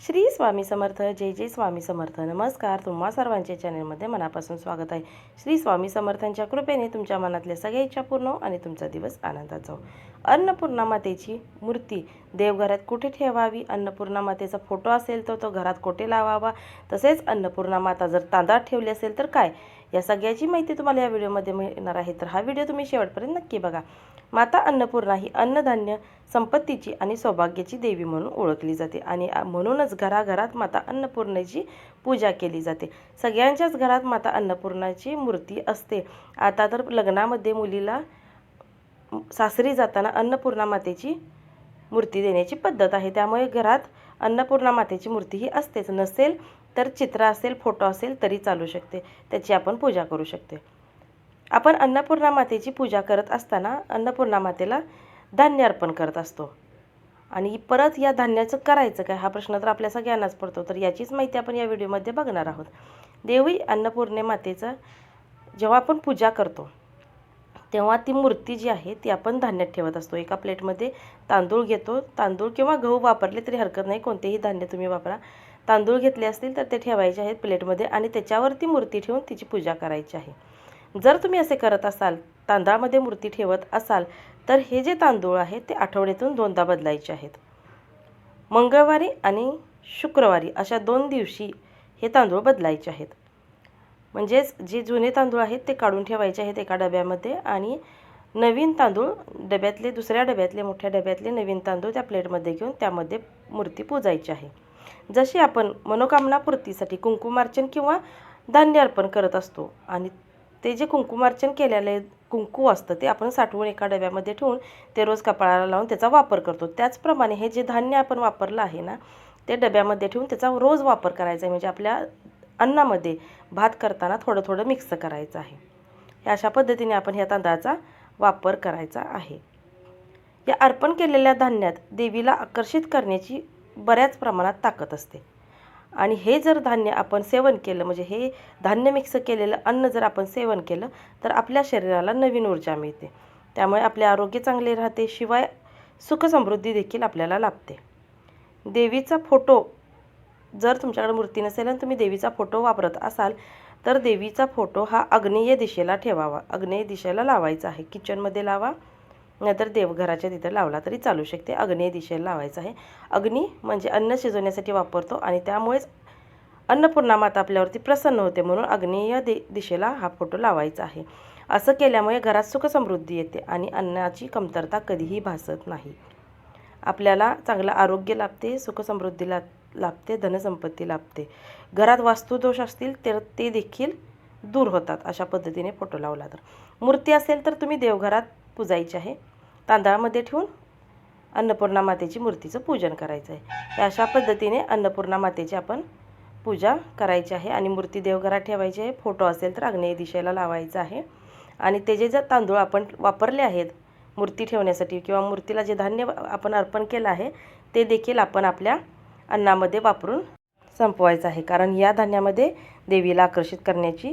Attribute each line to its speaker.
Speaker 1: श्री स्वामी समर्थ जय जय स्वामी समर्थ. नमस्कार तुम्हा सर्वांच्या चॅनलमध्ये मनापासून स्वागत आहे. श्री स्वामी समर्थांच्या कृपेने तुमच्या मनातल्या सगळ्या इच्छा पूर्ण हो आणि तुमचा दिवस आनंदात जाऊ अन्नपूर्णा मातेची मूर्ती देवघरात कुठे ठेवावी? अन्नपूर्णा मातेचा फोटो असेल तर तो घरात कुठे लावावा? तसेच अन्नपूर्णा माता जर तांदळात ठेवली असेल तर काय? या सगळ्याची माहिती तुम्हाला या व्हिडिओमध्ये मिळणार आहे. तर हा व्हिडिओ तुम्ही शेवटपर्यंत नक्की बघा. माता अन्नपूर्णा ही अन्नधान्य संपत्तीची आणि सौभाग्याची देवी म्हणून ओळखली जाते आणि म्हणूनच घराघरात माता अन्नपूर्णेची पूजा केली जाते. सगळ्यांच्याच घरात माता अन्नपूर्णाची मूर्ती असते. आता तर लग्नामध्ये मुलीला सासरी जाताना अन्नपूर्णा मातेची मूर्ती देण्याची पद्धत आहे. त्यामुळे घरात अन्नपूर्णा मातेची मूर्ती ही असतेच. नसेल तर चित्र असेल फोटो असेल तरी चालू शकते. त्याची आपण पूजा करू शकते. आपण अन्नपूर्णा मातेची पूजा करत असताना अन्नपूर्णा मातेला धान्य अर्पण करत असतो. आणि परत या धान्याचं करायचं काय? हा प्रश्न तर आपल्या सगळ्यांनाच पडतो. तर याचीच माहिती आपण या व्हिडिओमध्ये बघणार आहोत. देवी अन्नपूर्णे मातेचं जेव्हा आपण पूजा करतो तेव्हा ती मूर्ती जी आहे ती आपण धान्यात ठेवत असतो. एका प्लेटमध्ये तांदूळ घेतो. तांदूळ किंवा गहू वापरले तरी हरकत नाही. कोणतेही धान्य तुम्ही वापरा. तांदूळ घेतले असतील तर ते ठेवायचे आहेत प्लेटमध्ये आणि त्याच्यावरती मूर्ती ठेवून तिची पूजा करायची आहे. जर तुम्ही असे करत असाल तांदळामध्ये मूर्ती ठेवत असाल तर हे जे तांदूळ आहेत ते आठवड्यातून दोनदा बदलायचे आहेत. मंगळवारी आणि शुक्रवारी अशा दोन दिवशी हे तांदूळ बदलायचे आहेत. म्हणजेच जे जुने तांदूळ आहेत ते काढून ठेवायचे आहेत एका डब्यामध्ये आणि नवीन तांदूळ डब्यातले दुसऱ्या डब्यातले मोठ्या डब्यातले नवीन तांदूळ त्या प्लेटमध्ये घेऊन त्यामध्ये मूर्ती पूजायची आहे. जशी आपण मनोकामनापूर्तीसाठी कुंकुमार्चन किंवा धान्य अर्पण करत असतो आणि ते जे कुंकुमार्चन केलेले कुंकू असतं ते आपण साठवून एका डब्यामध्ये ठेवून ते रोज कपाळाला लावून त्याचा वापर करतो. त्याचप्रमाणे हे जे धान्य आपण वापरलं आहे ना ते डब्यामध्ये ठेवून त्याचा रोज वापर करायचा आहे. म्हणजे आपल्या अन्नामध्ये भात करताना थोडं थोडं मिक्स करायचं आहे. अशा पद्धतीने आपण ह्या तांदळाचा वापर करायचा आहे. या अर्पण केलेल्या धान्यात देवीला आकर्षित करण्याची बऱ्याच प्रमाणात ताकद असते. आणि हे जर धान्य आपण सेवन केलं म्हणजे हे धान्य मिक्स केलेलं अन्न जर आपण सेवन केलं तर आपल्या शरीराला नवीन ऊर्जा मिळते. त्यामुळे आपले आरोग्य चांगले राहते शिवाय सुखसमृद्धी देखील आपल्याला लाभते. देवीचा फोटो जर तुमच्याकडे मूर्ती नसेल आणि तुम्ही देवीचा फोटो वापरत असाल तर देवीचा फोटो हा आग्नेय दिशेला ठेवावा. आग्नेय दिशेला लावायचा आहे. किचनमध्ये लावा. नाहीतर देवघराच्या तिथं लावला तरी चालू शकते. अग्नेय दिशेला लावायचा आहे. अग्नी म्हणजे अन्न शिजवण्यासाठी वापरतो आणि त्यामुळेच अन्नपूर्णा माता आपल्यावरती प्रसन्न होते म्हणून अग्नेय दि दिशेला हा फोटो लावायचा आहे. असं केल्यामुळे घरात सुखसमृद्धी येते आणि अन्नाची कमतरता कधीही भासत नाही. आपल्याला चांगलं आरोग्य लाभते सुखसमृद्धी ला लाभते धनसंपत्ती लाभते. घरात वास्तुदोष असतील तर ते देखील दूर होतात अशा पद्धतीने फोटो लावला तर. मूर्ती असेल तर तुम्ही देवघरात पूजायची आहे. तांदळामध्ये ठेवून अन्नपूर्णा मातेची मूर्तीचं पूजन करायचं आहे. अशा पद्धतीने अन्नपूर्णा मातेची आपण पूजा करायची आहे आणि मूर्ती देवघरात ठेवायची आहे. फोटो असेल तर आग्नेय दिशेला लावायचा आहे. आणि ते जे जर तांदूळ आपण वापरले आहेत मूर्ती ठेवण्यासाठी किंवा मूर्तीला जे धान्य आपण अर्पण केलं आहे ते देखील आपण आपल्या अन्नामध्ये वापरून संपवायचं आहे. कारण या धान्यामध्ये देवीला आकर्षित करण्याची